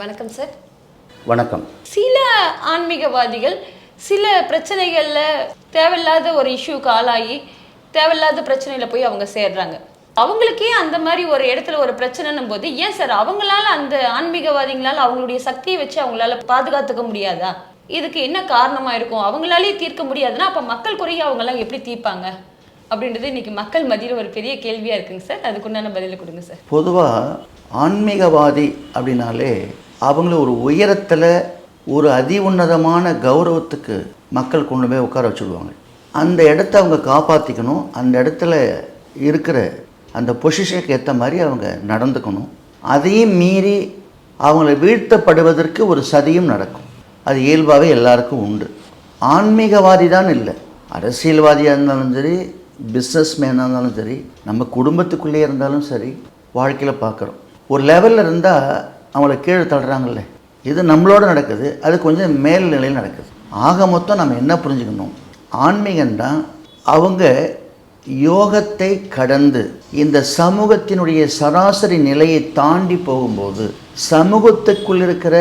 வணக்கம் சார் வணக்கம். சில ஆன்மீகவாதிகள் சில பிரச்சனைகளில் தேவையில்லாத ஒரு இஷ்யூக்கு ஆளாகி தேவையில்லாத பிரச்சனையில் போய் அவங்க சேர்றாங்க. அவங்களுக்கே அந்த மாதிரி ஒரு இடத்துல ஒரு பிரச்சனைன்னும் போது ஏன் சார் அவங்களால அந்த ஆன்மீகவாதிகளால அவங்களுடைய சக்தியை வச்சு அவங்களால பாதுகாத்துக்க முடியாதா? இதுக்கு என்ன காரணமா இருக்கும்? அவங்களாலே தீர்க்க முடியாதுன்னா அப்ப மக்கள் குறைய அவங்கெல்லாம் எப்படி தீர்ப்பாங்க? அப்படின்றது இன்னைக்கு மக்கள் மத்தியில் ஒரு பெரிய கேள்வியா இருக்குங்க சார் அதுக்குண்டான பதிலை கொடுங்க சார் பொதுவாக ஆன்மீகவாதி அப்படின்னாலே அவங்கள ஒரு உயரத்தில் ஒரு அதி உன்னதமான கௌரவத்துக்கு மக்கள் கொண்டு போய் உட்கார வச்சுடுவாங்க. அந்த இடத்த அவங்க காப்பாற்றிக்கணும் அந்த இடத்துல இருக்கிற அந்த பொசிஷனுக்கு ஏற்ற மாதிரி அவங்க நடந்துக்கணும். அதையும் மீறி அவங்கள வீழ்த்தப்படுவதற்கு ஒரு சதியும் நடக்கும். அது இயல்பாகவே எல்லாருக்கும் உண்டு. ஆன்மீகவாதி தான் இல்லை. அரசியல்வாதியாக இருந்தாலும் சரி பிஸ்னஸ் மேனாக இருந்தாலும் சரி நம்ம குடும்பத்துக்குள்ளே இருந்தாலும் சரி வாழ்க்கையில் பார்க்குறோம். ஒரு லெவலில் இருந்தால் அவங்கள கீழே தள்ளுறாங்கல்ல. இது நம்மளோட நடக்குது அது கொஞ்சம் மேல் நிலையில் நடக்குது. ஆக மொத்தம் நம்ம என்ன புரிஞ்சுக்கணும்? ஆன்மீகம்தான் அவங்க யோகத்தை கடந்து இந்த சமூகத்தினுடைய சராசரி நிலையை தாண்டி போகும்போது சமூகத்துக்குள் இருக்கிற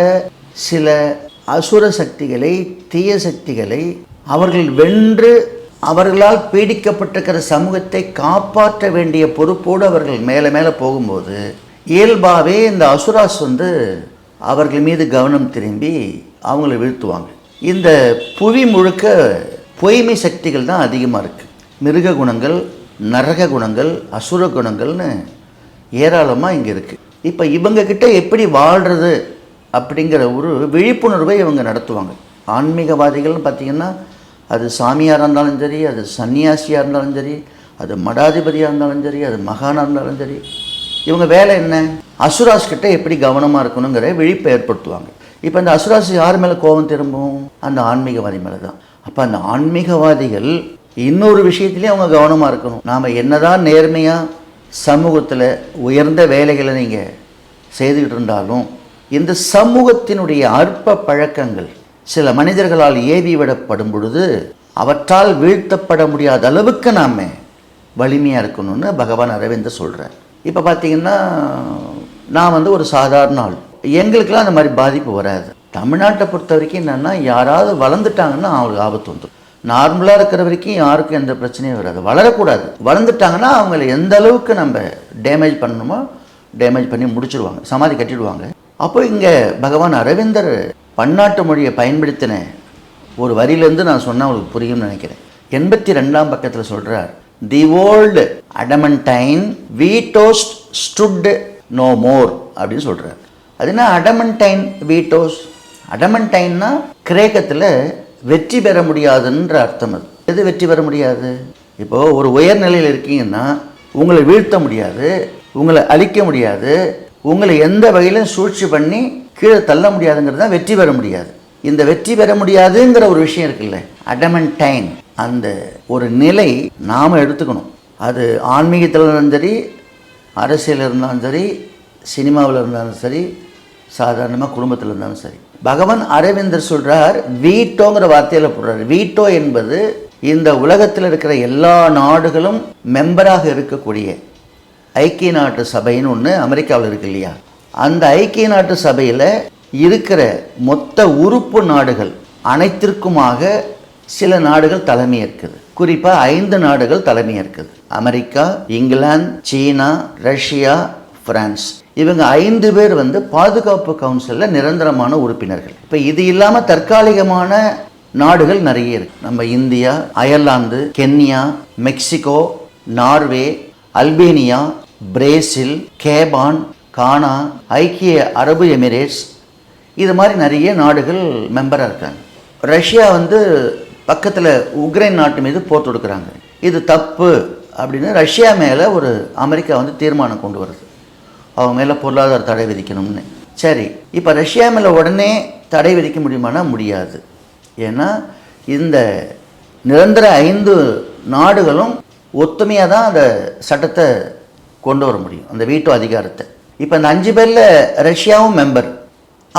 சில அசுர சக்திகளை தீய சக்திகளை அவர்கள் வென்று அவர்களால் பீடிக்கப்பட்டிருக்கிற சமூகத்தை காப்பாற்ற வேண்டிய பொறுப்போடு அவர்கள் மேலே மேலே போகும்போது இயல்பாகவே இந்த அசுராஸ் வந்து அவர்கள் மீது கவனம் திரும்பி அவங்கள வீழ்த்துவாங்க. இந்த புவி முழுக்க பொய்மை சக்திகள் தான் அதிகமாக இருக்குது மிருக குணங்கள் நரக குணங்கள் அசுர குணங்கள்னு ஏராளமாக இங்கே இருக்குது இப்போ இவங்கக்கிட்ட எப்படி வாழ்கிறது அப்படிங்கிற ஒரு விழிப்புணர்வை இவங்க நடத்துவாங்க. ஆன்மீகவாதிகள்னு பார்த்திங்கன்னா அது சாமியாராக இருந்தாலும் சரி அது சன்னியாசியாக இருந்தாலும் சரி அது மடாதிபதியாக இருந்தாலும் சரி அது மகானாக இருந்தாலும் சரி இவங்க வேலை என்ன? அசுராஸ் கிட்ட எப்படி கவனமாக இருக்கணுங்கிற விழிப்பை ஏற்படுத்துவாங்க. இப்போ அந்த அசுராஸ் யார் மேலே கோபம் திரும்பும்? அந்த ஆன்மீகவாதி மேலே தான் அப்போ அந்த ஆன்மீகவாதிகள் இன்னொரு விஷயத்துலேயும் அவங்க கவனமாக இருக்கணும். நாம் என்னதான் நேர்மையாக சமூகத்தில் உயர்ந்த வேலைகளை நீங்கள் செய்துக்கிட்டு இருந்தாலும் இந்த சமூகத்தினுடைய அற்ப பழக்கங்கள் சில மனிதர்களால் ஏவி விடப்படும் பொழுது அவற்றால் வீழ்த்தப்பட முடியாத அளவுக்கு நாம் வலிமையாக இருக்கணும்னு பகவான் அரவிந்தர் சொல்கிறார் இப்போ பார்த்தீங்கன்னா நான் வந்து ஒரு சாதாரண ஆள். எங்களுக்கெல்லாம் அந்த மாதிரி பாதிப்பு வராது. தமிழ்நாட்டை பொறுத்த வரைக்கும் என்னென்னா யாராவது வளர்ந்துட்டாங்கன்னா அவங்களுக்கு ஆபத்து வந்துடும் நார்மலாக இருக்கிற வரைக்கும் யாருக்கும் எந்த பிரச்சனையும் வராது. வளரக்கூடாது. வளர்ந்துட்டாங்கன்னா அவங்கள எந்த அளவுக்கு நம்ம டேமேஜ் பண்ணணுமோ டேமேஜ் பண்ணி முடிச்சிடுவாங்க சமாதி கட்டிடுவாங்க. அப்போ இங்கே பகவான் அரவிந்தர் பன்னாட்டு மொழியை பயன்படுத்தின ஒரு வரியிலேருந்து நான் சொன்னால் அவங்களுக்கு புரியும்னு நினைக்கிறேன். எண்பத்தி ரெண்டாம் பக்கத்தில் சொல்கிறார் the old adamantine vetoes stood no more அப்படின்னு சொல்கிறார் அது என்ன அடமன்டைன் வீட்டோஸ் அடமன்டைன்னா கிரேக்கத்தில் வெற்றி பெற முடியாதுன்ற அர்த்தம் அது. எது வெற்றி பெற முடியாது? இப்போது ஒரு உயர்நிலையில் இருக்கீங்கன்னா உங்களை வீழ்த்த முடியாது உங்களை அழிக்க முடியாது உங்களை எந்த வகையிலும் சூழ்ச்சி பண்ணி கீழே தள்ள முடியாதுங்கிறது தான் வெற்றி பெற முடியாது. இந்த வெற்றி பெற முடியாதுங்கிற ஒரு விஷயம் இருக்குல்ல அடமன்டைன் அந்த ஒரு நிலை நாம் எடுத்துக்கணும். அது ஆன்மீகத்தில் இருந்தாலும் சரி அரசியல் இருந்தாலும் சரி சினிமாவில் இருந்தாலும் சரி சாதாரணமாக குடும்பத்தில் இருந்தாலும் சரி. பகவான் அரவிந்தர் சொல்கிறார் வீட்டோங்கிற வார்த்தையில் போடுறார். வீட்டோ என்பது இந்த உலகத்தில் இருக்கிற எல்லா நாடுகளும் மெம்பராக இருக்கக்கூடிய ஐக்கிய நாட்டு சபைன்னு ஒன்று அமெரிக்காவில் இருக்கு இல்லையா? அந்த ஐக்கிய நாட்டு சபையில் இருக்கிற மொத்த உறுப்பு நாடுகள் அனைத்திற்குமாக சில நாடுகள் தலைமையேற்குது குறிப்பாக ஐந்து நாடுகள் தலைமையேற்குது America England China Russia France. இவங்க ஐந்து பேர் வந்து பாதுகாப்பு கவுன்சிலில் நிரந்தரமான உறுப்பினர்கள். இப்போ இது இல்லாமல் தற்காலிகமான நாடுகள் நிறைய இருக்கு. நம்ம India Ireland Kenya Mexico Norway Albania Brazil Gabon Ghana ஐக்கிய அரபு எமிரேட்ஸ். இது மாதிரி நிறைய நாடுகள் மெம்பராக இருக்காங்க. ரஷ்யா வந்து பக்கத்தில் உக்ரைன் நாட்டு மீது போர் தொடுக்கிறாங்க. இது தப்பு அப்படின்னு ரஷ்யா மேலே ஒரு அமெரிக்கா வந்து தீர்மானம் கொண்டு வருது. அவங்க மேலே பொருளாதார தடை விதிக்கணும்னு. சரி இப்போ ரஷ்யா மேலே உடனே தடை விதிக்க முடியுமானா முடியாது. ஏன்னா இந்த நிரந்தர ஐந்து நாடுகளும் ஒத்துமையாக தான் அந்த சட்டத்தை கொண்டு வர முடியும் அந்த வீட்டோ அதிகாரத்தை. இப்போ இந்த அஞ்சு பேரில் ரஷ்யாவும் மெம்பர்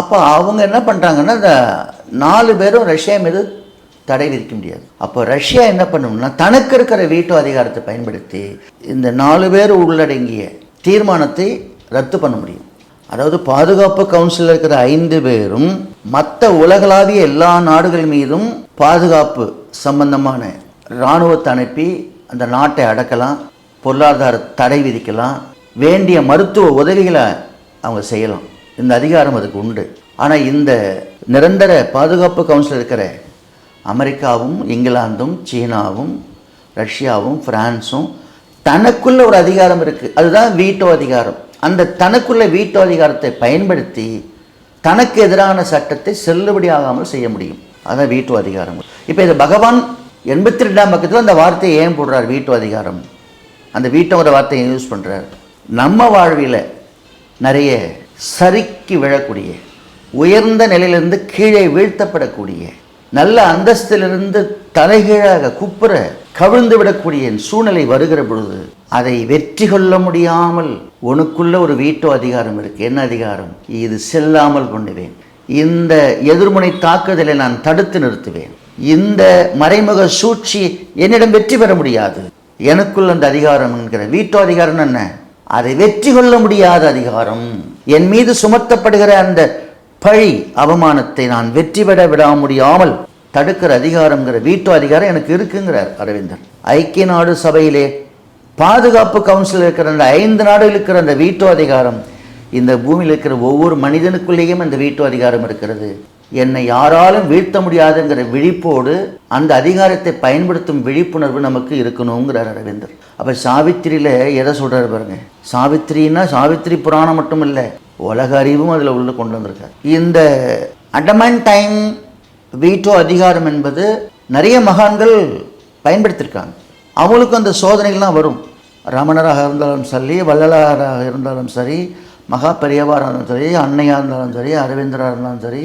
அப்போ அவங்க என்ன பண்ணுறாங்கன்னா இந்த நாலு பேரும் ரஷ்யா மீது தடை விதிக்க முடியாது. அப்போ ரஷ்யா என்ன பண்ணணும்னா தனக்கு இருக்கிற வீட்டோ அதிகாரத்தை பயன்படுத்தி இந்த நாலு பேர் உள்ளடங்கிய தீர்மானத்தை ரத்து பண்ண முடியும். அதாவது பாதுகாப்பு கவுன்சிலில் இருக்கிற ஐந்து பேரும் மற்ற உலகளாவிய எல்லா நாடுகள் மீதும் பாதுகாப்பு சம்பந்தமான இராணுவத்தை அனுப்பி அந்த நாட்டை அடக்கலாம் பொருளாதார தடை விதிக்கலாம் வேண்டிய மருத்துவ உதவிகளை அவங்க செய்யலாம். இந்த அதிகாரம் அதுக்கு உண்டு. ஆனால் இந்த நிரந்தர பாதுகாப்பு கவுன்சில் இருக்கிற அமெரிக்காவும் இங்கிலாந்தும் சீனாவும் ரஷ்யாவும் ஃப்ரான்ஸும் தனக்குள்ள ஒரு அதிகாரம் இருக்குது அதுதான் வீட்டோ அதிகாரம். அந்த தனக்குள்ள வீட்டோ அதிகாரத்தை பயன்படுத்தி தனக்கு எதிரான சட்டத்தை செல்லுபடியாகாமல் செய்ய முடியும். அதுதான் வீட்டோ அதிகாரம். இப்போ இது பகவான் எண்பத்தி ரெண்டாம் பக்கத்தில் அந்த வார்த்தையை ஏன் போடுறார் வீட்டோ அதிகாரம்? அந்த வீட்டோங்கிற வார்த்தையை யூஸ் பண்ணுறார் நம்ம வாழ்வில் நிறைய சறுக்கி விழக்கூடிய உயர்ந்த நிலையிலிருந்து கீழே வீழ்த்தப்படக்கூடிய நல்ல அந்தஸ்திலிருந்து தலைகீழாக குப்புற கவிழ்ந்து விடக்கூடிய சூழ்நிலை வருகிற பொழுது அதை வெற்றி கொள்ள முடியாமல் உனக்குள்ள ஒரு வீட்டோ அதிகாரம் இருக்கு. என்ன அதிகாரம்? இது செல்லாமல் கொண்டுவேன். இந்த எதிர்முனை தாக்குதலை நான் தடுத்து நிறுத்துவேன். இந்த மறைமுக சூழ்ச்சி என்னிடம் வெற்றி பெற முடியாது. எனக்குள்ள அந்த அதிகாரம் என்கிற வீட்டோ அதிகாரம் என்ன? அதை வெற்றி கொள்ள முடியாத அதிகாரம். என் மீது சுமத்தப்படுகிற அந்த பழி அவமானத்தை நான் வெற்றி பெற விட முடியாமல் தடுக்கிற அதிகாரங்கிற வீட்டோ அதிகாரம் எனக்கு இருக்குங்கிறார் அரவிந்தர் ஐக்கிய நாடு சபையிலே பாதுகாப்பு கவுன்சில் இருக்கிற அந்த ஐந்து நாடுகள் இருக்கிற அந்த வீட்டோ அதிகாரம் இந்த பூமியில் இருக்கிற ஒவ்வொரு மனிதனுக்குள்ளேயும் அந்த வீட்டோ அதிகாரம் இருக்கிறது. என்னை யாராலும் வீழ்த்த முடியாதுங்கிற விழிப்போடு அந்த அதிகாரத்தை பயன்படுத்தும் விழிப்புணர்வு நமக்கு இருக்கணுங்கிறார் அரவிந்தர். அப்போ சாவித்திரியில் எதை சொல்கிறார் பாருங்க. சாவித்திரின்னா சாவித்திரி புராணம் மட்டும் இல்லை உலக அறிவும் அதில் உள்ள கொண்டு வந்திருக்காரு. இந்த அடமன் டைம் வீட்டோ அதிகாரம் என்பது நிறைய மகான்கள் பயன்படுத்தியிருக்காங்க அவங்களுக்கு அந்த சோதனைகள்லாம் வரும். ரமணராக இருந்தாலும் சரி வள்ளலாராக இருந்தாலும் சரி மகா பெரியவாராக இருந்தாலும் சரி அன்னையாக இருந்தாலும் சரி அரவிந்தராக இருந்தாலும் சரி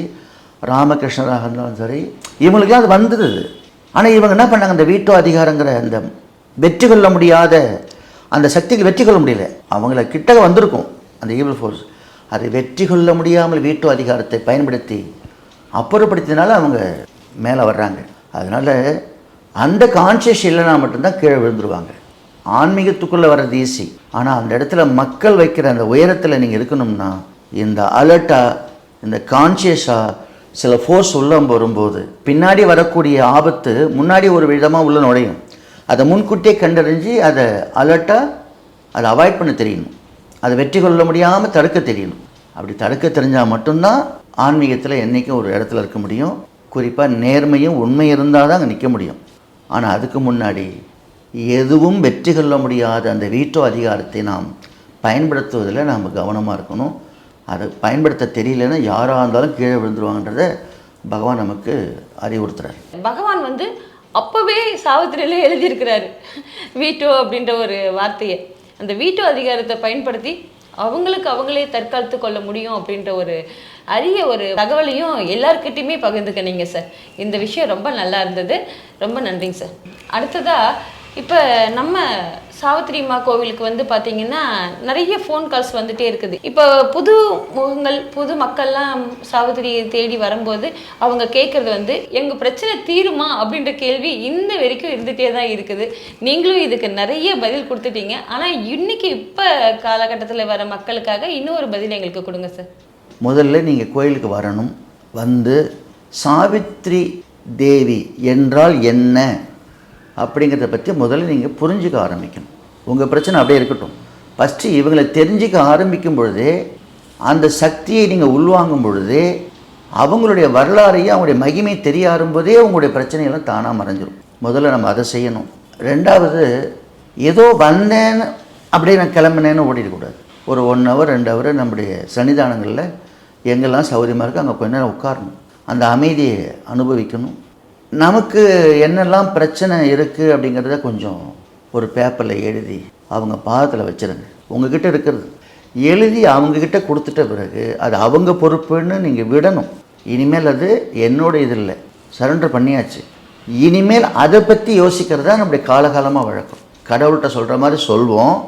ராமகிருஷ்ணராக இருந்தாலும் சரி இவங்களுக்குலாம் அது வந்துடுது ஆனால் இவங்க என்ன பண்ணாங்க? அந்த வீட்டோ அதிகாரங்கிற அந்த வெற்றி கொள்ள முடியாத அந்த சக்திக்கு வெற்றி கொள்ள முடியல. அவங்கள கிட்டக வந்திருக்கும் அந்த ஈவில் ஃபோர்ஸ் அதை வெற்றி கொள்ள முடியாமல் வீட்டோ அதிகாரத்தை பயன்படுத்தி அப்புறப்படுத்தினால அவங்க மேலே வர்றாங்க. அதனால் அந்த கான்சியஸ் இல்லைனா மட்டும்தான் கீழே விழுந்துருவாங்க. ஆன்மீகத்துக்குள்ளே வர்றது ஈஸி ஆனால் அந்த இடத்துல மக்கள் வைக்கிற அந்த உயரத்தில் நீங்கள் இருக்கணும்னா இந்த அலர்ட்டாக இந்த கான்சியஸாக சில ஃபோர்ஸ் உள்ள வரும்போது பின்னாடி வரக்கூடிய ஆபத்து முன்னாடி ஒரு விதமாக உள்ள நுழையும். அதை முன்கூட்டியே கண்டறிஞ்சு அதை அலர்ட்டாக அதை அவாய்ட் பண்ண தெரியணும். அதை வெற்றி கொள்ள முடியாமல் தடுக்க தெரியணும். அப்படி தடுக்க தெரிஞ்சால் மட்டும்தான் ஆன்மீகத்தில் என்றைக்கும் ஒரு இடத்துல இருக்க முடியும். குறிப்பாக நேர்மையும் உண்மை இருந்தால் தான் அங்கே நிற்க முடியும். ஆனால் அதுக்கு முன்னாடி எதுவும் வெற்றி கொள்ள முடியாத அந்த வீட்டோ அதிகாரத்தை நாம் பயன்படுத்துவதில் நாம் கவனமாக இருக்கணும். அதை பயன்படுத்த தெரியலன்னா யாராக இருந்தாலும் கீழே விழுந்துருவாங்கன்றத பகவான் நமக்கு அறிவுறுத்துறார். பகவான் வந்து அப்போவே சாவித்திரியில் எழுதியிருக்கிறாரு. வீட்டோ அப்படின்ற ஒரு வார்த்தையை. அந்த வீட்டு அதிகாரத்தை பயன்படுத்தி அவங்களுக்கு அவங்களே தற்காத்து கொள்ள முடியும் அப்படின்ற ஒரு அரிய ஒரு தகவலையும் எல்லாருக்கிட்டையுமே பகிர்ந்துக்கினீங்க சார் இந்த விஷயம் ரொம்ப நல்லா இருந்தது. ரொம்ப நன்றிங்க சார் அடுத்ததா இப்போ நம்ம சாவித்திரி அம்மா கோவிலுக்கு வந்து பார்த்தீங்கன்னா நிறைய ஃபோன் கால்ஸ் வந்துட்டே இருக்குது. இப்போ புது முகங்கள் புது மக்கள்லாம் சாவித்திரியை தேடி வரும்போது அவங்க கேட்குறது வந்து எங்கள் பிரச்சனை தீருமா? அப்படின்ற கேள்வி இந்த வரைக்கும் இருந்துகிட்டே தான் இருக்குது. நீங்களும் இதுக்கு நிறைய பதில் கொடுத்துட்டீங்க. ஆனால் இன்னைக்கு இப்போ காலகட்டத்தில் வர மக்களுக்காக இன்னொரு பதில் எங்களுக்கு கொடுங்க சார் முதல்ல நீங்கள் கோயிலுக்கு வரணும். வந்து சாவித்ரி தேவி என்றால் என்ன? அப்படிங்கிறத பற்றி முதல்ல நீங்கள் புரிஞ்சுக்க ஆரம்பிக்கணும். உங்கள் பிரச்சனை அப்படியே இருக்கட்டும். ஃபஸ்ட்டு இவங்களை தெரிஞ்சுக்க ஆரம்பிக்கும் பொழுதே அந்த சக்தியை நீங்கள் உள்வாங்கும் பொழுதே அவங்களுடைய வரலாறையும் அவங்களுடைய மகிமை தெரிய ஆரம்போதே உங்களுடைய பிரச்சனையெல்லாம் தானாக மறைஞ்சிடும் முதல்ல நம்ம அதை செய்யணும். ரெண்டாவது ஏதோ வந்தேன்னு அப்படியே நான் கிளம்புனேன்னு ஓடிடக்கூடாது ஒரு ஒன் ஹவர் ரெண்டு ஹவர் நம்முடைய சன்னிதானங்களில் எங்கெல்லாம் சௌரியமாக இருக்கோ அங்கே கொஞ்ச நேரம் உட்காரணும். அந்த அமைதியை அனுபவிக்கணும். நமக்கு என்னெல்லாம் பிரச்சனை இருக்குது அப்படிங்கிறத கொஞ்சம் ஒரு பேப்பரில் எழுதி அவங்க பாதத்தில் வச்சுருங்க. உங்ககிட்ட இருக்கிறது. எழுதி அவங்கக்கிட்ட கொடுத்துட்ட பிறகு அது அவங்க பொறுப்புன்னு நீங்கள் விடணும். இனிமேல் அது என்னோட இது இல்லை. சரண்டர் பண்ணியாச்சு. இனிமேல் அதை பற்றி யோசிக்கிறது தான் நம்முடைய காலகாலமாக வழக்கம். கடவுள்கிட்ட சொல்கிற மாதிரி சொல்வோம்.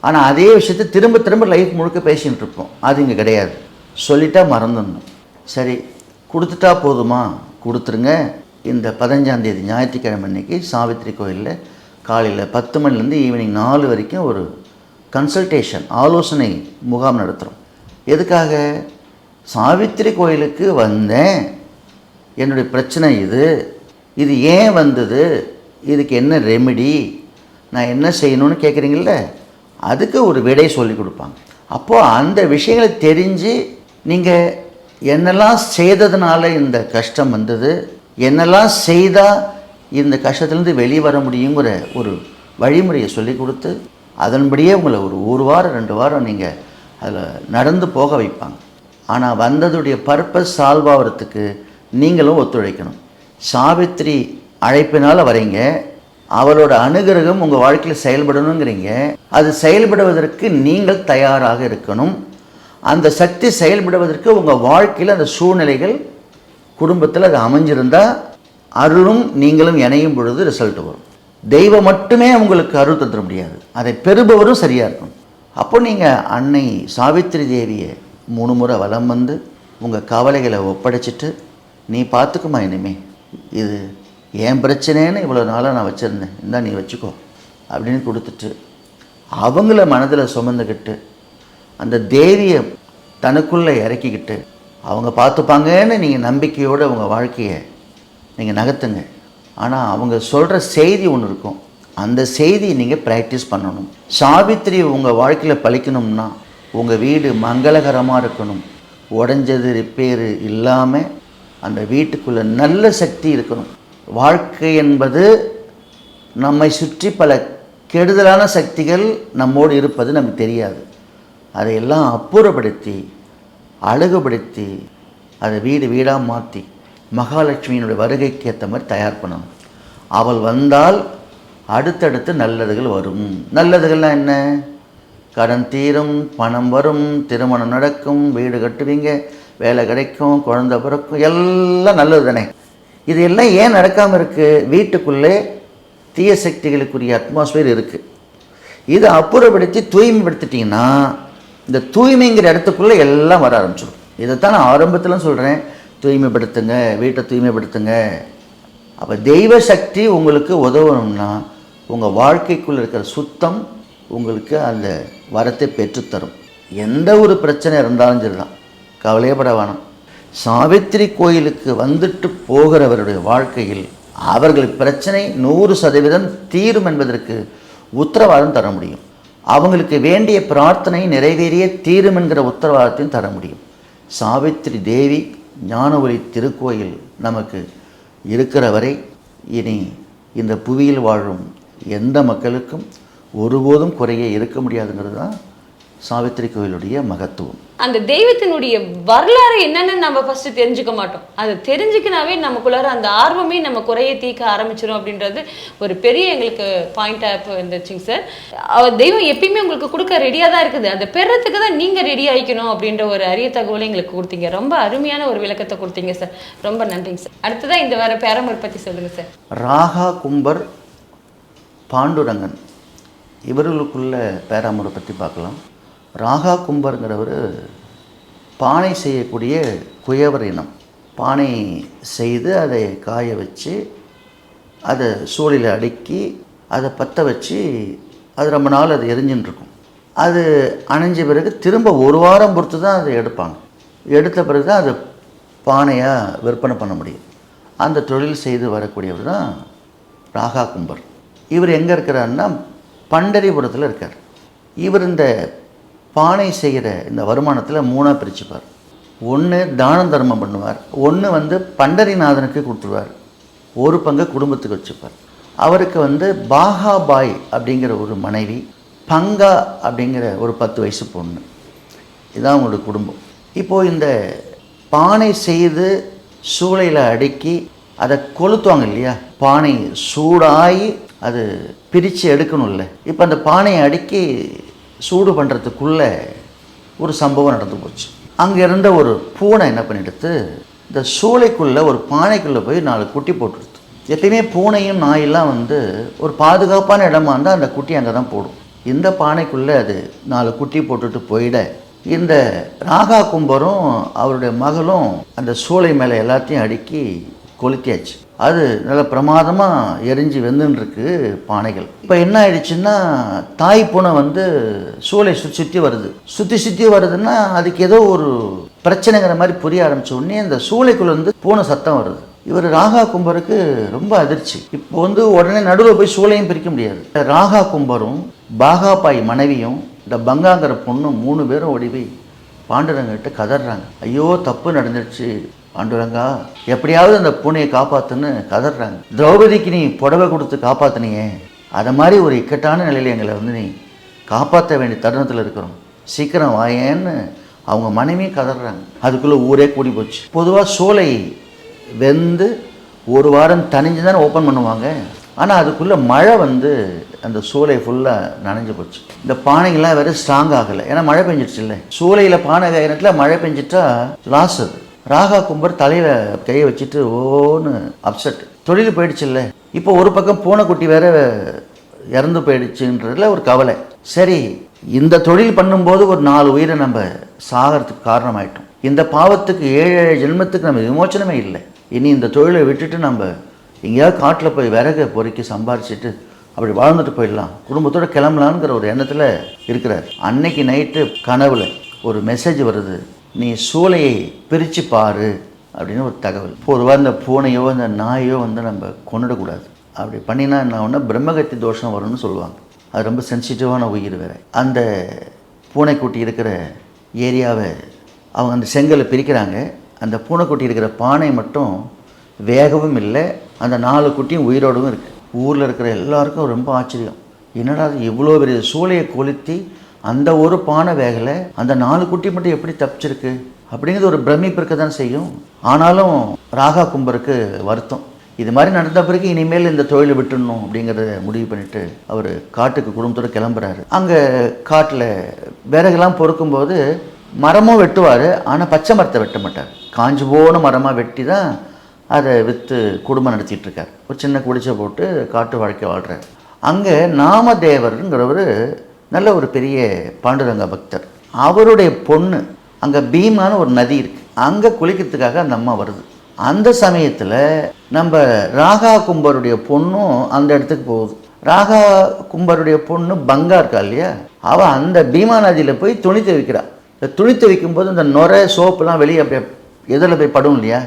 ஆனால் அதே விஷயத்தை திரும்ப திரும்ப லைஃப் முழுக்க பேசின்னு இருப்போம். அது இங்கே கிடையாது. சொல்லிட்டா மறந்துடணும். சரி கொடுத்துட்டா போதுமா? கொடுத்துருங்க. இந்த பதினஞ்சாந்தேதி ஞாயிற்றுக்கிழமை அன்னைக்கு சாவித்திரி கோயிலில் காலையில் பத்து மணிலேருந்து ஈவினிங் நாலு வரைக்கும் ஒரு கன்சல்டேஷன் ஆலோசனை முகாம் நடத்துகிறோம் எதுக்காக? சாவித்திரி கோயிலுக்கு வந்தேன். என்னுடைய பிரச்சனை இது. இது ஏன் வந்தது? இதுக்கு என்ன ரெமெடி நான் என்ன செய்யணும்னு கேட்குறீங்கள அதுக்கு ஒரு விடை சொல்லி கொடுப்பாங்க. அப்போது அந்த விஷயங்களை தெரிஞ்சு நீங்கள் என்னெல்லாம் செய்ததுனால இந்த கஷ்டம் வந்தது? என்னெல்லாம் செய்தால் இந்த கஷ்டத்துலேருந்து வெளியே வர முடியுங்கிற ஒரு வழிமுறையை சொல்லி கொடுத்து அதன்படியே உங்களை ஒரு ஒரு வாரம் ரெண்டு வாரம் நீங்கள் அதில் நடந்து போக வைப்பாங்க. ஆனால் வந்ததுடைய பர்பஸ் சால்வ் ஆகிறதுக்கு நீங்களும் ஒத்துழைக்கணும். சாவித்திரி அழைப்பினால் வரீங்க அவளோட அனுகிரகம் உங்கள் வாழ்க்கையில் செயல்படணுங்கிறீங்க. அது செயல்படுவதற்கு நீங்கள் தயாராக இருக்கணும். அந்த சக்தி செயல்படுவதற்கு உங்கள் வாழ்க்கையில் அந்த சூழ்நிலைகள் குடும்பத்தில் அது அமைஞ்சிருந்தால் அருளும் நீங்களும் இணையும் பொழுது ரிசல்ட் வரும். தெய்வம் மட்டுமே உங்களுக்கு அருள் தந்துட முடியாது. அதை பெறுபவரும் சரியாக இருக்கும் அப்போ நீங்கள் அன்னை சாவித்திரி தேவியை மூணு முறை வலம் வந்து உங்கள் கவலைகளை ஒப்படைச்சிட்டு நீ பார்த்துக்குமா இனிமே? இது என் பிரச்சனைன்னு இவ்வளோ நாளாக நான் வச்சுருந்தேன். இந்தா நீ வச்சுக்கோ. அப்படின்னு கொடுத்துட்டு அவங்கள மனதில் சுமந்துக்கிட்டு அந்த தேவியை தனக்குள்ளே இறக்கிக்கிட்டு அவங்க பார்த்துப்பாங்கன்னு நீங்கள் நம்பிக்கையோடு உங்கள் வாழ்க்கையை நீங்கள் நகர்த்துங்க. ஆனால் அவங்க சொல்கிற செய்தி ஒன்று இருக்கும். அந்த செய்தியை நீங்கள் ப்ராக்டிஸ் பண்ணணும். சாவித்திரி உங்கள் வாழ்க்கையில் பழிக்கணும்னா உங்கள் வீடு மங்களகரமாக இருக்கணும். உடஞ்சது ரிப்பேரு இல்லாமல் அந்த வீட்டுக்குள்ளே நல்ல சக்தி இருக்கணும். வாழ்க்கை என்பது நம்மை சுற்றி பல கெடுதலான சக்திகள் நம்மோடு இருப்பது நமக்கு தெரியாது. அதையெல்லாம் அப்புறப்படுத்தி அழகுபடுத்தி அதை வீடு வீடாக மாற்றி மகாலட்சுமியினுடைய வருகைக்கு ஏற்ற மாதிரி தயார் பண்ணணும். அவள் வந்தால் அடுத்தடுத்து நல்லதுகள் வரும். நல்லதுகள்லாம் என்ன? கடன் தீரும் பணம் வரும் திருமணம் நடக்கும் வீடு கட்டுவீங்க வேலை கிடைக்கும் குழந்தை பிறக்கும் எல்லாம் நல்லது தானே இது எல்லாம் ஏன் நடக்காமல் இருக்குது வீட்டுக்குள்ளே தீய சக்திகளுக்குரிய அட்மாஸ்பியர் இருக்குது இதை அப்புறப்படுத்தி தூய்மைப்படுத்திட்டிங்கன்னா இந்த தூய்மைங்கிற இடத்துக்குள்ளே எல்லாம் வர ஆரம்பிச்சிடும். இதைத்தான் நான் ஆரம்பத்தில் சொல்கிறேன் தூய்மைப்படுத்துங்க வீட்டை தூய்மைப்படுத்துங்க. அப்போ தெய்வ சக்தி உங்களுக்கு உதவணும்னா உங்கள் வாழ்க்கைக்குள்ளே இருக்கிற சுத்தம் உங்களுக்கு அந்த வரத்தை பெற்றுத்தரும். எந்த ஒரு பிரச்சனை இருந்தாலும் சரிதான். கவலையப்பட வேணாம். சாவித்திரி கோயிலுக்கு வந்துட்டு போகிறவருடைய வாழ்க்கையில் அவர்களுக்கு பிரச்சனை நூறு சதவீதம் தீரும் என்பதற்கு உத்தரவாதம் தர முடியும். அவங்களுக்கு வேண்டிய பிரார்த்தனை நிறைவேறிய தீரும் என்கிற உத்தரவாதத்தையும் தர முடியும். சாவித்திரி தேவி ஞான ஒளி திருக்கோயில் நமக்கு இருக்கிற வரை இனி இந்த புவியில் வாழும் எந்த மக்களுக்கும் ஒருபோதும் குறைய இருக்க முடியாதுங்கிறது தான் சாவித்திரி கோயிலுடைய மகத்துவம். அந்த தெய்வத்தினுடைய வரலாறு என்னன்னு நம்ம ஃபர்ஸ்ட் தெரிஞ்சுக்க மாட்டோம். அது தெரிஞ்சுக்கினாவே நமக்குள்ளார அந்த ஆர்வமே நம்ம குறைய தீர்க்க ஆரம்பிச்சிடும் அப்படின்றது ஒரு பெரிய எங்களுக்கு பாயிண்டா இப்போ இருந்துச்சுங்க சார் தெய்வம் எப்பயுமே உங்களுக்கு கொடுக்க ரெடியாக தான் இருக்குது. அதை பெறத்துக்கு தான் நீங்க ரெடி ஆயிக்கணும் அப்படின்ற ஒரு அரிய தகவலை எங்களுக்கு கொடுத்தீங்க. ரொம்ப அருமையான ஒரு விளக்கத்தை கொடுத்தீங்க சார் ரொம்ப நன்றிங்க சார் அடுத்ததான் இந்த வர பேரமர் பத்தி சொல்லுங்க சார் ராகா கும்பர் பாண்டுரங்கன். இவர்களுக்குள்ள பேராமரை பற்றி பார்க்கலாம். ராகா கும்பருங்கிறவர் பானை செய்யக்கூடிய குயவர் இனம். பானை செய்து அதை காய வச்சு அதை சூழில் அடுக்கி அதை பற்ற வச்சு அது ரொம்ப நாள் அது எரிஞ்சுன்னு இருக்கும் அது அணைஞ்ச பிறகு திரும்ப ஒரு வாரம் பொறுத்து தான் அதை எடுப்பாங்க. எடுத்த பிறகு தான் அதை பானையாக விற்பனை பண்ண முடியும். அந்த தொழில் செய்து வரக்கூடியவர் தான் ராகா கும்பர். இவர் எங்கே இருக்கிறாருன்னா பண்டரிபுரத்தில் இருக்கார். இவர் இந்த பானை செய்கிற இந்த வருமானத்தில் மூணாக பிரிச்சுப்பார். ஒன்று தானம் தர்மம் பண்ணுவார். ஒன்று வந்து பண்டரிநாதனுக்கு கொடுத்துருவார். ஒரு பங்கு குடும்பத்துக்கு வச்சுப்பார். அவருக்கு வந்து பாகாபாய் அப்படிங்கிற ஒரு மனைவி பங்கா அப்படிங்கிற ஒரு பத்து வயசு பொண்ணு. இதுதான் அவங்களோட குடும்பம். இப்போது இந்த பானை செய்து சூளையில் அடுக்கி அதை கொளுத்துவாங்க இல்லையா? பானை சூடாகி அது பிரித்து எடுக்கணும்ல. இப்போ அந்த பானையை அடுக்கி சூடு பண்ணுறதுக்குள்ளே ஒரு சம்பவம் நடந்து போச்சு. அங்கே இருந்த ஒரு பூனை என்ன பண்ணிடுத்து இந்த சூளைக்குள்ளே ஒரு பானைக்குள்ளே போய் நாலு குட்டி போட்டுடுது எப்பயுமே பூனையும் நாயெல்லாம் வந்து ஒரு பாதுகாப்பான இடமா இருந்தால் அந்த குட்டி அங்கே தான் போடும். இந்த பானைக்குள்ளே அது நாலு குட்டி போட்டுட்டு போயிட இந்த ராகா கும்பரும் அவருடைய மகளும் அந்த சூளை மேலே எல்லாத்தையும் அடுக்கி கொளுத்தியாச்சு. அது நல்ல பிரமாதமாக எரிஞ்சு வெந்துன்னு இருக்கு பானைகள். இப்போ என்ன ஆயிடுச்சுன்னா தாய் பூனை வந்து சூளை சுற்றி சுற்றி வருது. சுற்றி சுற்றி வருதுன்னா அதுக்கு ஏதோ ஒரு பிரச்சனைங்கிற மாதிரி புரிய ஆரம்பிச்ச உடனே அந்த சூளைக்குள்ளேருந்து பூனை சத்தம் வருது. இவர் ராகா கும்பருக்கு ரொம்ப அதிர்ச்சி. இப்போ வந்து உடனே நடுவில் போய் சூளையும் பிரிக்க முடியாது. ராகா கும்பரும் பாகாபாய் மனைவியும் இந்த பங்காங்கிற பொண்ணும் மூணு பேரும் ஓடி போய் பாண்டுரங்கிட்ட கதறாங்க. ஐயோ தப்பு நடந்துடுச்சு. பாண்டுரங்கா எப்படியாவது அந்த பூனையை காப்பாத்துன்னு கதறாங்க. திரௌபதிக்கு நீ புடவை கொடுத்து காப்பாத்துனியே. அதை மாதிரி ஒரு இக்கட்டான நிலையில் எங்களை வந்து நீ காப்பாற்ற வேண்டிய தருணத்தில் இருக்கிறோம். சீக்கிரம் வாயேன்னு அவங்க மனைவியும் கதறாங்க. அதுக்குள்ளே ஊரே கூடி போச்சு. பொதுவாக சோலை வெந்து ஒரு வாரம் தணிஞ்சு தானே ஓப்பன் பண்ணுவாங்க. ஆனால் அதுக்குள்ளே மழை வந்து அந்த சூளை ஃபுல்லாக நனைஞ்சு போச்சு. இந்த பானைகள்லாம் வேறு ஸ்ட்ராங் ஆகலை. ஏன்னா மழை பெஞ்சிடுச்சு இல்லை. சூளையில் பானை காயினத்தில் மழை பெஞ்சிட்டா லாஸ் அது. ராகா கும்பர் தலையில் கையை வச்சுட்டு ஓன்னு அப்செட் தொழில் போயிடுச்சு இல்லை இப்போ ஒரு பக்கம் பூனைக்குட்டி வேற இறந்து போயிடுச்சுன்றதுல ஒரு கவலை. சரி இந்த தொழில் பண்ணும்போது ஒரு நாலு உயிரை நம்ம சாகிறதுக்கு காரணமாயிட்டோம். இந்த பாவத்துக்கு ஏழு ஏழு ஜென்மத்துக்கு நம்ம விமோச்சனமே இல்லை. இனி இந்த தொழிலை விட்டுட்டு நம்ம எங்கேயாவது காட்டில் போய் விறகு பொறுக்கி சம்பாரிச்சிட்டு அப்படி வாழ்ந்துட்டு போயிடலாம். குடும்பத்தோட கிளம்பலாங்கிற ஒரு எண்ணத்தில் இருக்கிறார். அன்னைக்கு நைட்டு கனவுல ஒரு மெசேஜ் வருது. நீ சூளையை பிரித்து பாரு அப்படின்னு ஒரு தகவல். பொதுவாக இந்த பூனையோ இந்த நாயோ வந்து நம்ம கொண்டுடக்கூடாது அப்படி பண்ணினா என்ன ஒன்று பிரம்மகத்தி தோஷம் வரும்னு சொல்லுவாங்க. அது ரொம்ப சென்சிட்டிவான உயிர் வேறு. அந்த பூனைக்குட்டி இருக்கிற ஏரியாவை அவங்க அந்த செங்கலை பிரிக்கிறாங்க. அந்த பூனைக்குட்டி இருக்கிற பானை மட்டும் வேகவும் இல்லை அந்த நாலு குட்டியும் உயிரோடவும் இருக்குது ஊரில் இருக்கிற எல்லாருக்கும் ரொம்ப ஆச்சரியம். என்னடா அது இவ்வளோ பெரிய சூளையை கொளுத்தி அந்த ஒரு பானை வேகலை அந்த நாலு குட்டி மட்டும் எப்படி தப்பிச்சிருக்கு? அப்படிங்கிறது ஒரு பிரமிப்பு இருக்க தான் செய்யும். ஆனாலும் ராகா கும்பருக்கு வருத்தம். இது மாதிரி நடந்த பிறகு இனிமேல் இந்த தொழிலை விட்டுடணும் அப்படிங்கிறத முடிவு பண்ணிட்டு அவர் காட்டுக்கு குடும்பத்தோடு கிளம்புறாரு. அங்கே காட்டில் விறகுலாம் பொறுக்கும்போது மரமும் வெட்டுவார் ஆனால் பச்சை மரத்தை வெட்ட மாட்டார். காஞ்சு போன மரமாக வெட்டி தான் அதை விற்று குடும்பம் நடத்திட்டு இருக்கார் ஒரு சின்ன குடிச்சை போட்டு காட்டு வாழ்க்கை வாழ்கிறார் அங்கே நாமதேவருங்கிறவர் நல்ல ஒரு பெரிய பாண்டுரங்க பக்தர். அவருடைய பொண்ணு அங்கே பீமான்னு ஒரு நதி இருக்குது அங்கே குளிக்கிறதுக்காக அந்த அம்மா வருது. அந்த சமயத்தில் நம்ம ராகா கும்பருடைய பொண்ணும் அந்த இடத்துக்கு போகுது. ராகா கும்பருடைய பொண்ணு பங்கா இருக்கா இல்லையா? அவள் அந்த பீமா நதியில் போய் துணி துவைக்கிறாள் இந்த துணி துவைக்கும் போது இந்த நுரை சோப்புலாம் வெளியே அப்படியே எதில் போய் படும் இல்லையா?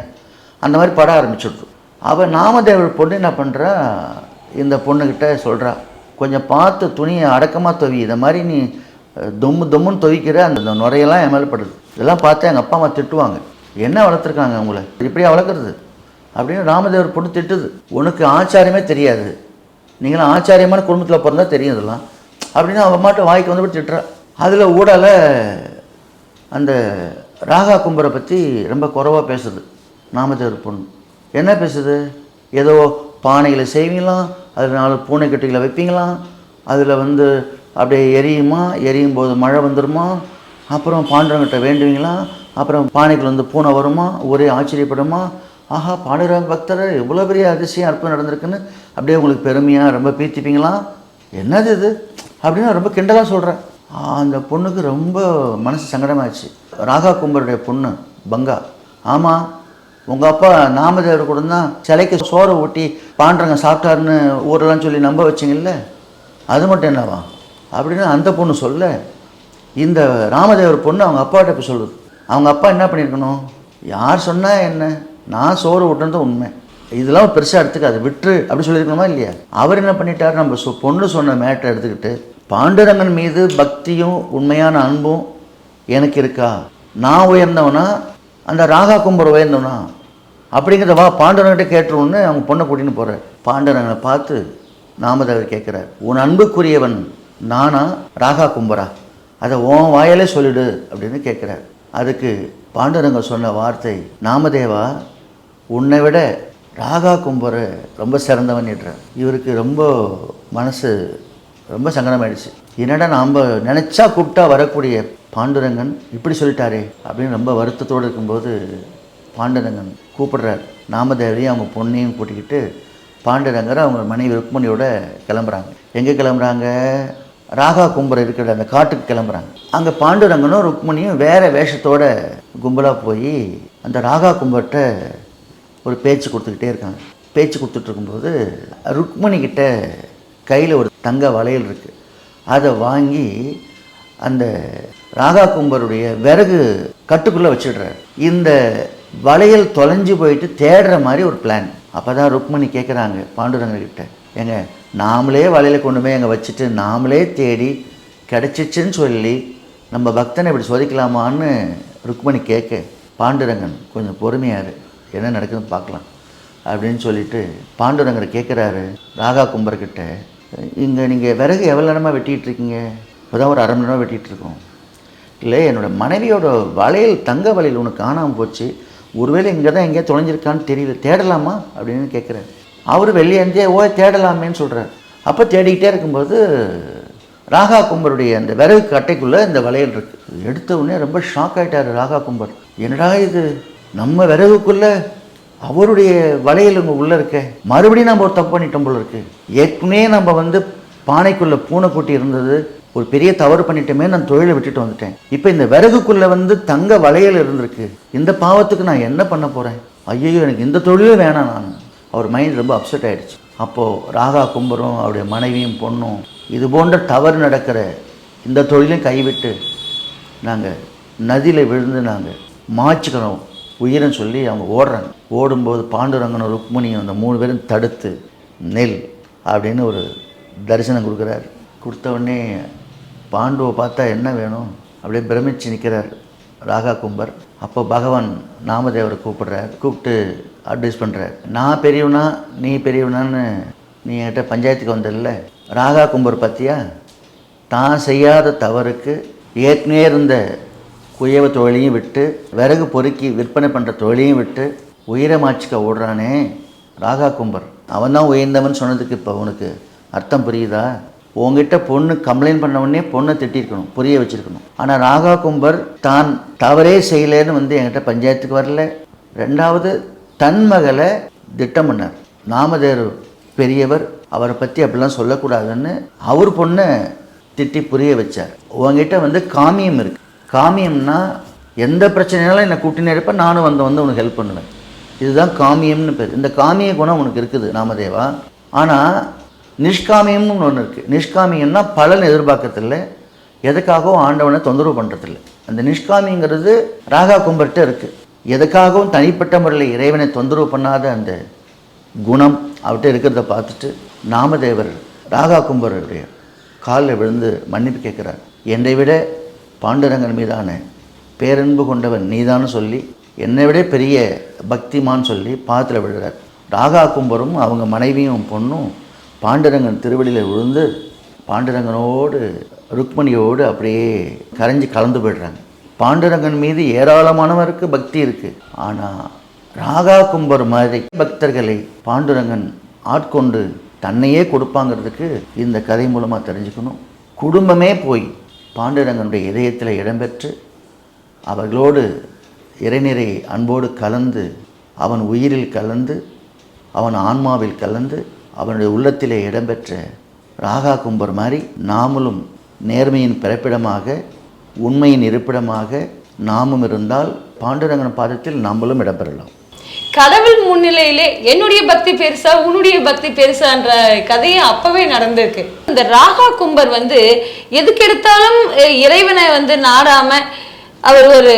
அந்த மாதிரி பட ஆரம்பிச்சுடுது. அவள் நாமதேவர் பொண்ணு என்ன பண்ணுறா இந்த பொண்ணுக்கிட்ட சொல்கிறா கொஞ்சம் பார்த்து துணியை அடக்கமாக துவி. இதை மாதிரி நீ தொம்மு தொம்முன்னு துவைக்கிற அந்த நுரையெல்லாம் என் மேலே படுது. இதெல்லாம் பார்த்து எங்கள் அப்பா அம்மா திட்டுவாங்க. என்ன வளர்த்துருக்காங்க உங்களை? இப்படியா வளர்க்குறது. அப்படின்னு ராமதேவர் பொண்ணு திட்டுது. உனக்கு ஆச்சாரியமே தெரியாது. நீங்களாம் ஆச்சாரியமான குடும்பத்தில் பிறந்தா தெரியும் இதெல்லாம். அப்படின்னு அவன் மாட்டு வாய்க்கு வந்து திட்டுறா. அதில் ஊடால அந்த ராகா கும்பரை பற்றி ரொம்ப குறைவாக பேசுது நாமதேவர் பொண்ணு. என்ன பேசுது? ஏதோ பானையில் செய்வீங்களாம் அதில் நாலு பூனைக்கட்டிகளை வைப்பீங்களாம் அதில் வந்து அப்படியே எரியுமா? எரியும் போது மழை வந்துடுமா அப்புறம் பாண்டவங்கிட்ட வேண்டுவீங்களா? அப்புறம் பானைக்குள்ள வந்து பூனை வருமா? ஒரே ஆச்சரியப்படுமா? ஆஹா பாண்டுரங்க பக்தர் இவ்வளோ பெரிய அதிசயம் அற்புதம் நடந்திருக்குன்னு அப்படியே உங்களுக்கு பெருமையாக ரொம்ப பீத்திப்பீங்களா? என்னது இது? அப்படின்னு ரொம்ப கிண்டலாக சொல்கிறேன் அந்த பொண்ணுக்கு ரொம்ப மனசு சங்கடமாச்சு ராகா கும்பருடைய பொண்ணு பங்கா. ஆமாம் உங்கள் அப்பா நாமதேவர் கூட தான் சிலைக்கு சோறை ஊட்டி பாண்டரங்க சாப்பிட்டாருன்னு ஊரெல்லாம் சொல்லி நம்ப வச்சிங்கல்ல? அது மட்டும் என்னவா? அப்படின்னு அந்த பொண்ணு சொல்ல இந்த ராமதேவர் பொண்ணு அவங்க அப்பாட்ட போய் சொல்லுது. அவங்க அப்பா என்ன பண்ணியிருக்கணும்? யார் சொன்னால் என்ன? நான் சோறு விட்டுறது உண்மை. இதெல்லாம் பெருசாக எடுத்துக்காது விட்டுரு அப்படி சொல்லியிருக்கணுமா இல்லையா? அவர் என்ன பண்ணிட்டார்? நம்ம சொ பொண்ணு சொன்ன மேட்டை எடுத்துக்கிட்டு பாண்டுரங்கன் மீது பக்தியும் உண்மையான அன்பும் எனக்கு இருக்கா? நான் உயர்ந்தவனா? அந்த ராகா கும்பர் உயர்ந்தவனா? அப்படிங்கிறத வா பாண்டவன்கிட்ட கேட்டுருவோன்னு அவங்க பொண்ணை கூட்டின்னு போகிறார் பாண்டவனை பார்த்து நாமதேவர் கேட்குறார் உன் அன்புக்குரியவன் நானா? ராகா கும்பரா? அதை உன் வாயாலே சொல்லிடு அப்படின்னு கேட்குறார். அதுக்கு பாண்டுரங்க சொன்ன வார்த்தை நாமதேவா? உன்னை விட ராகா கும்பர ரொம்ப சிறந்தவன்னுறார் இவருக்கு ரொம்ப மனசு ரொம்ப சங்கடமாயிடுச்சு. என்னடா நாம் நினச்சா கூப்பிட்டா வரக்கூடிய பாண்டுரங்கன் இப்படி சொல்லிட்டாரே அப்படின்னு ரொம்ப வருத்தத்தோடு இருக்கும்போது பாண்டரங்கன் கூப்பிடுறார். நாமதேவையும் அவங்க பொண்ணையும் கூட்டிக்கிட்டு பாண்டுரங்கர் அவங்க மனைவி ருக்மணியோட கிளம்புறாங்க. எங்கே கிளம்புறாங்க? ராகா கும்பர் இருக்கிற அந்த காட்டுக்கு கிளம்புறாங்க. அங்கே பாண்டுரங்கனும் ருக்மணியும் வேற வேஷத்தோட கும்பலாக போய் அந்த ராகா கும்பர்கிட்ட ஒரு பேச்சு கொடுத்துக்கிட்டே இருக்காங்க. பேச்சு கொடுத்துட்டு இருக்கும்போது ருக்மணி கிட்ட கையில் ஒரு தங்க வளையல் இருக்குது அதை வாங்கி அந்த ராகா கும்பருடைய விறகு கட்டுக்குள்ளே வச்சிடுறாரு. இந்த வளையல் தொலைஞ்சு போயிட்டு தேடுற மாதிரி ஒரு பிளான் அப்போ தான் ருக்மணி கேட்குறாங்க பாண்டுரங்ககிட்ட ஏங்க நாமளே வளையல கொண்டு போய் அங்கே வச்சுட்டு நாமளே தேடி கிடச்சிச்சுன்னு சொல்லி நம்ம பக்தனை இப்படி சோதிக்கலாமான்னு ருக்மணி கேட்க பாண்டுரங்கன் கொஞ்சம் பொறுமையார் என்ன நடக்குதுன்னு பார்க்கலாம் அப்படின்னு சொல்லிட்டு பாண்டுரங்கர் கேட்குறாரு ராகா கும்பர்கிட்ட. இங்கே நீங்கள் விறகு எவ்வளோ நேரமாக வெட்டிகிட்டு இருக்கீங்க? இப்போதான் ஒரு அரை மணி நேரம் வெட்டிகிட்டு இருக்கோம். இல்லை என்னோடய மனைவியோட வளையல் தங்க வளையல் ஒன்று காணாமல் போச்சு. ஒருவேளை இங்கே தான் எங்கேயா தொலைஞ்சிருக்கான்னு தெரியல தேடலாமா அப்படின்னு கேட்குறாரு அவர் வெளியேந்தே ஓ தேடலாமேன்னு சொல்கிறார் அப்போ தேடிக்கிட்டே இருக்கும்போது ராகா கும்பருடைய அந்த விறகு கட்டைக்குள்ளே இந்த வளையல் இருக்குது எடுத்த உடனே ரொம்ப ஷாக் ஆகிட்டார் ராகா கும்பர். என்னடா இது? நம்ம விறகுக்குள்ளே அவருடைய வளையல் இங்கே உள்ளே இருக்க. மறுபடியும் நம்ம ஒரு தப்பு பண்ணிட்டோம் போல இருக்கு. ஏற்கனவே நம்ம வந்து பானைக்குள்ளே பூனைக்குட்டி இருந்தது. ஒரு பெரிய தவறு பண்ணிட்டோமே நான் தொழிலை விட்டுட்டு வந்துட்டேன். இப்போ இந்த விறகுக்குள்ளே வந்து தங்க வளையல் இருந்திருக்கு. இந்த பாவத்துக்கு நான் என்ன பண்ண போகிறேன் ஐயோ எனக்கு இந்த தொழிலும் வேணாம் நான். அவர் மைண்ட் ரொம்ப அப்செட் ஆகிடுச்சு அப்போது ராகா கும்பரும் அவருடைய மனைவியும் பொண்ணும் இது போன்ற தவறு நடக்கிற இந்த தொழிலையும் கைவிட்டு நாங்கள் நதியில் விழுந்து நாங்கள் மாய்ச்சிக்கிறோம். உயிரன்னு சொல்லி அவங்க ஓடுறாங்க. ஓடும்போது பாண்டுரங்கனும் ருக்மணியும் அந்த மூணு பேரும் தடுத்து நெல் அப்படின்னு ஒரு தரிசனம் கொடுக்குறாரு. கொடுத்த உடனே பாண்டுவை பார்த்தா என்ன வேணும்? அப்படியே பிரமிச்சு நிற்கிறார் ராகா கும்பர். அப்போ பகவான் நாமதேவரை கூப்பிடுறார். கூப்பிட்டு அட்வைஸ் பண்ணுறார் நான் பெரியவனா நீ பெரியவனான்னு நீ என்கிட்ட பஞ்சாயத்துக்கு வந்ததில்ல ராகா கும்பர் பார்த்தியா? தான் செய்யாத தவறுக்கு ஏற்கனவே இருந்த குயவ தொழிலையும் விட்டு விறகு பொறுக்கி விற்பனை பண்ணுற தொழிலையும் விட்டு உயிரை மாச்சிக்க ஓடுறானே ராகா கும்பர். அவன் தான் உயர்ந்தவன் சொன்னதுக்கு இப்போ உனக்கு அர்த்தம் புரியுதா? உங்ககிட்ட பொண்ணு கம்ப்ளைண்ட் பண்ண உடனே பொண்ணை திட்டிருக்கணும் புரிய வச்சிருக்கணும். ஆனால் ராகா கும்பர் தான் தவறே செய்யலைன்னு வந்து என்கிட்ட பஞ்சாயத்துக்கு வரல. ரெண்டாவது தன் மகளை திட்டம் பண்ணார். நாமதேவர் பெரியவர் அவரை பற்றி அப்படிலாம் சொல்லக்கூடாதுன்னு அவர் பொண்ணை திட்டி புரிய வச்சார். உங்ககிட்ட வந்து காமியம் இருக்கு. காமியம்னா எந்த பிரச்சனைனாலும் என்னை கூட்டினே இருப்பேன் நானும் வந்து வந்து உனக்கு ஹெல்ப் பண்ணுவேன். இதுதான் காமியம்னு பேர். இந்த காமிய குணம் உனக்கு இருக்குது நாமதேவா? ஆனால் நிஷ்காமியம்னு ஒன்று இருக்குது நிஷ்காமியம்னா பலன் எதிர்பார்க்கறதில்ல. எதுக்காகவும் ஆண்டவனை தொந்தரவு பண்ணுறதில்ல அந்த நிஷ்காமிங்கிறது ராகா கும்பர்கிட்ட இருக்குது எதுக்காகவும் தனிப்பட்ட முறையில் இறைவனை தொந்தரவு பண்ணாத அந்த குணம் அவர்கிட்ட இருக்கிறத பார்த்துட்டு நாமதேவர் ராகா கும்பருடைய காலில் விழுந்து மன்னிப்பு கேட்குறார். என்னை விட பாண்டுரங்கன் மீதான பேரன்பு கொண்டவன் நீதான்னு சொல்லி என்னை விட பெரிய பக்திமான்னு சொல்லி பாத்தில் விழுறார் ராகா கும்பரும் அவங்க மனைவியும் பொண்ணும் பாண்டுரங்கன் திருவடியில் விழுந்து பாண்டுரங்கனோடு ருக்மணியோடு அப்படியே கரைஞ்சி கலந்து போயிடுறாங்க. பாண்டுரங்கன் மீது ஏராளமானவருக்கு பக்தி இருக்குது ஆனால் ராகா கும்பர் மாதிரி பக்தர்களை பாண்டுரங்கன் ஆட்கொண்டு தன்னையே கொடுப்பாங்கிறதுக்கு இந்த கதை மூலமாக தெரிஞ்சுக்கணும். குடும்பமே போய் பாண்டுரங்கனுடைய இதயத்தில் இடம்பெற்று அவர்களோடு இறைநிறை அன்போடு கலந்து அவன் உயிரில் கலந்து அவன் ஆன்மாவில் கலந்து அவனுடைய உள்ளத்திலே இடம்பெற்ற ராகா கும்பர் மாதிரி நாமளும் நேர்மையின் பிறப்பிடமாக உண்மையின் இருப்பிடமாக நாமும் இருந்தால் பாண்டுரங்கன் பாதத்தில் நாமளும் இடம்பெறலாம். கடவுள் முன்னிலையிலே என்னுடைய பக்தி பெருசா உன்னுடைய பக்தி பெருசான்ற கதையே அப்பவே நடந்திருக்கு. இந்த ராகா கும்பர் வந்து எதுக்கு எடுத்தாலும் இறைவனை வந்து நாடாம அவர் ஒரு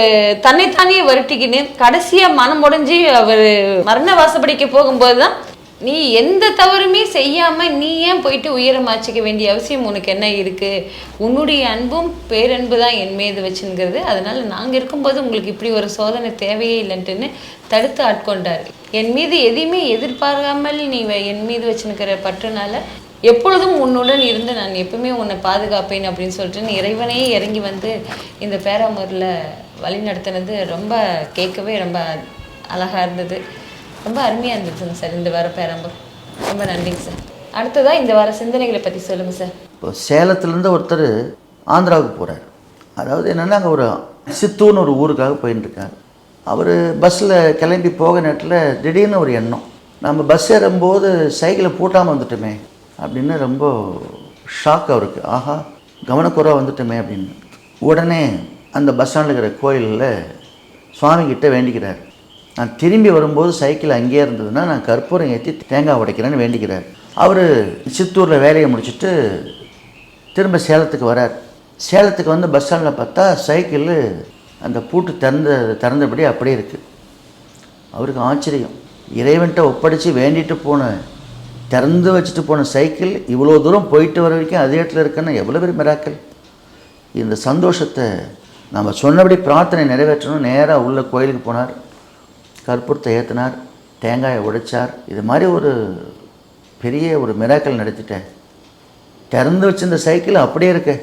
தன்னைத்தானே வருட்டிக்கின்னு கடைசியா மனம் உடைஞ்சு அவர் மரண வாசப்படிக்க போகும்போது தான் நீ எந்த தவறுமே செய்யாம நீ ஏன் போயிட்டு உயரம் மாச்சிக்க வேண்டிய அவசியம் உனக்கு என்ன இருக்கு? உன்னுடைய அன்பும் பேரன்பு தான் என் மீது வச்சுங்கிறது அதனால நாங்க இருக்கும்போது உங்களுக்கு இப்படி ஒரு சோதனை தேவையே இல்லைன்ட்டுன்னு தடுத்து ஆட்கொண்டார். என் மீது எதையுமே எதிர்பார்க்காமல் நீ வ- என் மீது வச்சுருக்கிற பற்றுனால எப்பொழுதும் உன்னுடன் இருந்து நான் எப்பவுமே உன்னை பாதுகாப்பேன் அப்படின்னு சொல்லிட்டு இறைவனே இறங்கி வந்து இந்த பேராமூரில் வழி நடத்தினது ரொம்ப கேட்கவே ரொம்ப அழகாக இருந்தது. ரொம்ப அருமையாக இருந்துச்சுங்க சார் இந்த வார பேராம்பூர் ரொம்ப நன்றிங்க சார். அடுத்ததா இந்த வார சிந்தனைகளை பற்றி சொல்லுங்கள் சார். இப்போ சேலத்துலேருந்து ஒருத்தர் ஆந்திராவுக்கு போகிறார் அதாவது என்னென்னா அங்கே ஒரு சித்தூன்னு ஒரு ஊருக்காக போயின்னு அவர் பஸ்ஸில் கிளம்பி போக நேரத்தில் திடீர்னு ஒரு எண்ணம். நம்ம பஸ் ஏறும்போது சைக்கிளை பூட்டாமல் வந்துட்டோமே அப்படின்னு ரொம்ப ஷாக் அவருக்கு. ஆஹா கவனக்குறைவாக வந்துட்டோமே அப்படின்னு. உடனே அந்த பஸ் ஸ்டாண்டில் இருக்கிற கோயிலில் சுவாமிகிட்ட வேண்டிக்கிறார். நான் திரும்பி வரும்போது சைக்கிள் அங்கேயே இருந்ததுன்னா நான் கற்பூரம் ஏற்றி தேங்காய் உடைக்கிறேன்னு வேண்டிக்கிறார். அவர் சித்தூரில் வேலையை முடிச்சுட்டு திரும்ப சேலத்துக்கு வரார். சேலத்துக்கு வந்து பஸ் ஸ்டாண்டில் பார்த்தா சைக்கிள் அந்த பூட்டு திறந்த திறந்தபடி அப்படியே இருக்குது அவருக்கு ஆச்சரியம். இறைவன்கிட்ட ஒப்படைச்சு வேண்டிட்டு போன திறந்து வச்சுட்டு போன சைக்கிள் இவ்வளோ தூரம் போயிட்டு வர வரைக்கும் அதே இடத்துல இருக்குன்னா எவ்வளோ பெரிய மிராக்கள்? இந்த சந்தோஷத்தை நம்ம சொன்னபடி பிரார்த்தனை நிறைவேற்றணும். நேராக உள்ள கோயிலுக்கு போனார். கற்பூரத்தை ஏற்றினார் தேங்காயை உடைச்சார். இது மாதிரி ஒரு பெரிய ஒரு மிராக்கள் நடத்திட்டேன் திறந்து வச்சிருந்த சைக்கிள் அப்படியே இருக்கு.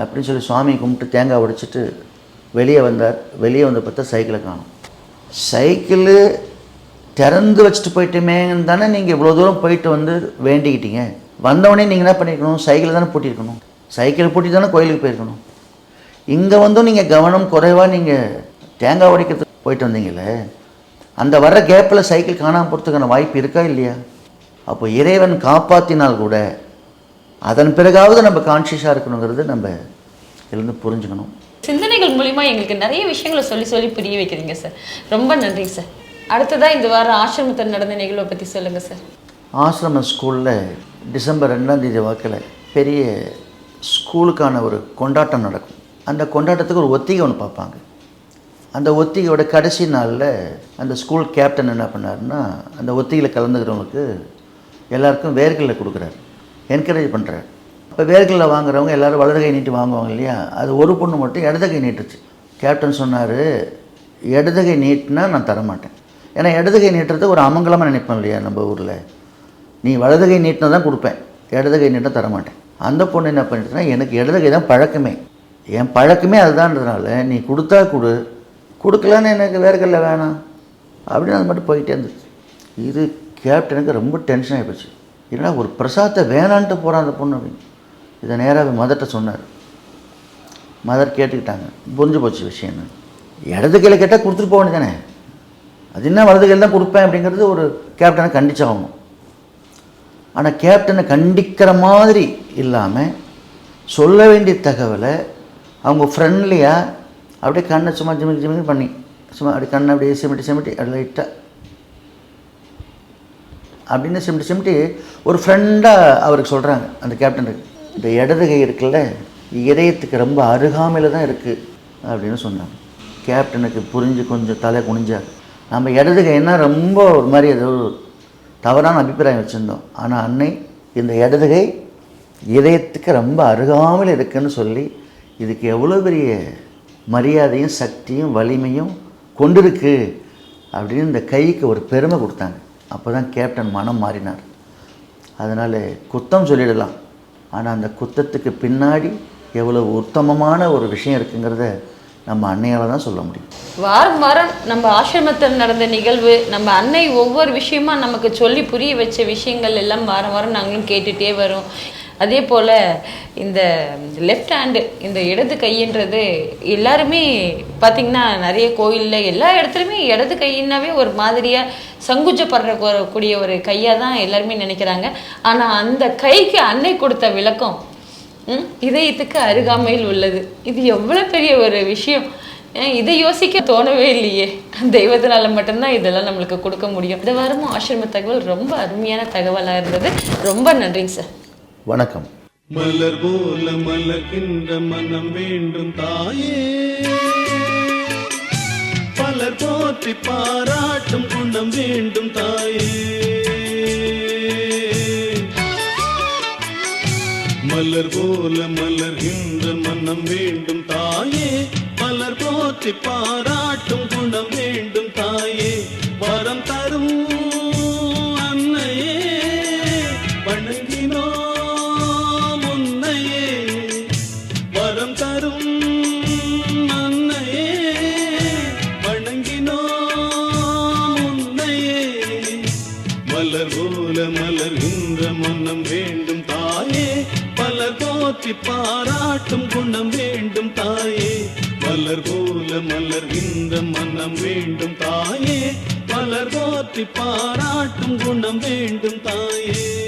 அப்படின்னு சொல்லி சுவாமி கும்பிட்டு தேங்காய் உடைச்சிட்டு வெளியே வந்தார். வெளியே வந்து பார்த்தா சைக்கிளை காணும். சைக்கிளு திறந்து வச்சுட்டு போயிட்டுமேன்னு தானே நீங்கள் இவ்வளோ தூரம் போயிட்டு வந்து வேண்டிக்கிட்டீங்க. வந்தவொடனே நீங்கள் என்ன பண்ணியிருக்கணும் சைக்கிளை தானே பூட்டியிருக்கணும். சைக்கிள் பூட்டி தானே கோயிலுக்கு போயிருக்கணும். இங்கே வந்தும் நீங்கள் கவனம் குறைவாக நீங்கள் தேங்காய் உடைக்கிறதுக்கு போயிட்டு வந்தீங்களே அந்த வர்ற கேப்பில் சைக்கிள் காணாமல் போகிறதுக்கான வாய்ப்பு இருக்கா இல்லையா? அப்போ இறைவன் காப்பாற்றினால் கூட அதன் பிறகாவது நம்ம கான்ஷியஸாக இருக்கணுங்கிறது நம்ம எழுந்து புரிஞ்சுக்கணும். சிந்தனைகள் மூலிமா எங்களுக்கு நிறைய விஷயங்களை சொல்லி சொல்லி புரிய வைக்கிறீங்க சார் ரொம்ப நன்றி சார் அடுத்ததா இந்த வாரம் ஆசிரமத்தில் நடந்த நிகழ்வை பற்றி சொல்லுங்க சார் ஆசிரம ஸ்கூலில் டிசம்பர் ரெண்டாம் தேதி வாக்கில் பெரிய ஸ்கூலுக்கான ஒரு கொண்டாட்டம் நடக்கும். அந்த கொண்டாட்டத்துக்கு ஒரு ஒத்திகை ஒன்று பார்ப்பாங்க. அந்த ஒத்திகையோட கடைசி நாளில் அந்த ஸ்கூல் கேப்டன் என்ன பண்ணார்னா அந்த ஒத்திகையில் கலந்துக்கிறவங்களுக்கு எல்லாருக்கும் வேர்களில் கொடுக்குறாரு. என்கரேஜ் பண்ணுறாரு அப்போ வேர்களில் வாங்குறவங்க எல்லாரும் வலது கை நீட்டி வாங்குவாங்க இல்லையா? அது ஒரு பொண்ணு மட்டும் இடது கை நீட்டுச்சு. கேப்டன் சொன்னார் இடது கை நீட்டினா நான் தரமாட்டேன். ஏன்னா இடது கை நீட்டுறது ஒரு அமங்கலமாக நினைப்பேன் இல்லையா நம்ம ஊரில்? நீ வலது கை நீட்டினா தான் கொடுப்பேன். இடது கை நீட்ட தரமாட்டேன். அந்த பொண்ணு என்ன பண்ணிட்டுனா எனக்கு இடது கை தான் பழக்கமே. என் பழக்கமே அதுதான்றதுனால நீ கொடுத்தா கொடு கொடுக்கலன்னு எனக்கு வேர்க்கல்ல வேணாம். அப்படின்னு அது மட்டும் போயிட்டே இருந்துச்சு. இது கேப்டனுக்கு ரொம்ப டென்ஷன் ஆகிப்போச்சு ஏன்னா ஒரு பிரசாதத்தை வேணான்ட்டு போகிறான் அந்த பொண்ணு அப்படின்னு. இதை நேராக மதர்கிட்ட சொன்னார். மதர் கேட்டுக்கிட்டாங்க. புரிஞ்சு போச்சு விஷயம் என்ன. இடது கையில் கேட்டால் கொடுத்துட்டு போக வேண்டியதானே அது என்ன வலது கையில் தான் கொடுப்பேன் அப்படிங்கிறது ஒரு கேப்டனை கண்டிச்சாகணும் ஆனால் கேப்டனை கண்டிக்கிற மாதிரி இல்லாமல் சொல்ல வேண்டிய தகவலை அவங்க ஃப்ரெண்ட்லியாக அப்படியே கண்ணை சும்மா ஜிமிக்கு ஜிமிக்கு பண்ணி சும்மா அப்படி கண்ணை அப்படியே சிமிட்டி சிமிட்டி அப்படி லைட்டாக அப்படின்னு சிமிட்டி சிமிட்டி ஒரு ஃப்ரெண்டாக அவருக்கு சொல்கிறாங்க அந்த கேப்டனுக்கு இந்த இடது கை இருக்குல்ல இதயத்துக்கு ரொம்ப அருகாமையில் தான் இருக்குது அப்படின்னு சொன்னாங்க. கேப்டனுக்கு புரிஞ்சு கொஞ்சம் தலை குனிஞ்சார். நம்ம இடது கைன்னா ரொம்ப ஒரு மாதிரி ஏதோ தவறான அபிப்பிராயம் வச்சுருந்தோம். ஆனால் அன்னை இந்த இடது கை இதயத்துக்கு ரொம்ப அருகாமையில் இருக்குன்னு சொல்லி இதுக்கு எவ்வளோ பெரிய மரியாதையும் சக்தியும் வலிமையும் கொண்டிருக்கு அப்படின்னு இந்த கைக்கு ஒரு பெருமை கொடுத்தாங்க. அப்போ தான் கேப்டன் மனம் மாறினார். அதனால் குத்தம் சொல்லிடலாம். ஆனால் அந்த குத்தத்துக்கு பின்னாடி எவ்வளோ உத்தமமான ஒரு விஷயம் இருக்குங்கிறத நம்ம அன்னையால் தான் சொல்ல முடியும். வாரம் வாரம் நம்ம ஆசிரமத்தில் நடந்த நிகழ்வு நம்ம அன்னை ஒவ்வொரு விஷயமா நமக்கு சொல்லி புரிய வச்ச விஷயங்கள் எல்லாம் வாரம் வாரம் நாங்களும் கேட்டுகிட்டே வரோம். அதே போல் இந்த லெஃப்ட் ஹேண்டு இந்த இடது கைன்றது எல்லாருமே பார்த்திங்கன்னா நிறைய கோயிலில் எல்லா இடத்துலையுமே இடது கையினாவே ஒரு மாதிரியாக சங்குச்சப்படுற கூடிய ஒரு கையாக தான் எல்லாருமே நினைக்கிறாங்க. ஆனால் அந்த கைக்கு அன்னை கொடுத்த விளக்கம் ம், இதயத்துக்கு அருகாமையில் உள்ளது. இது எவ்வளோ பெரிய ஒரு விஷயம். இதை யோசிக்க தோணவே இல்லையே. தெய்வத்தினால மட்டும்தான் இதெல்லாம் நம்மளுக்கு கொடுக்க முடியும். இந்த வாரமும் ஆசிரம தகவல் ரொம்ப அருமையான தகவலாக இருந்தது. ரொம்ப நன்றிங்க சார். வணக்கம். மலர் போல மலர்கின்ற மனம் வேண்டும் தாயே. பலர் போற்றி பாராட்டும் குணம் வேண்டும் தாயே. மலர் போல மலர்கின்ற மனம் வேண்டும் தாயே. பலர் போற்றி பாராட்டும் குணம் வேண்டும் பாராட்டும் குணம் வேண்டும் தாயே.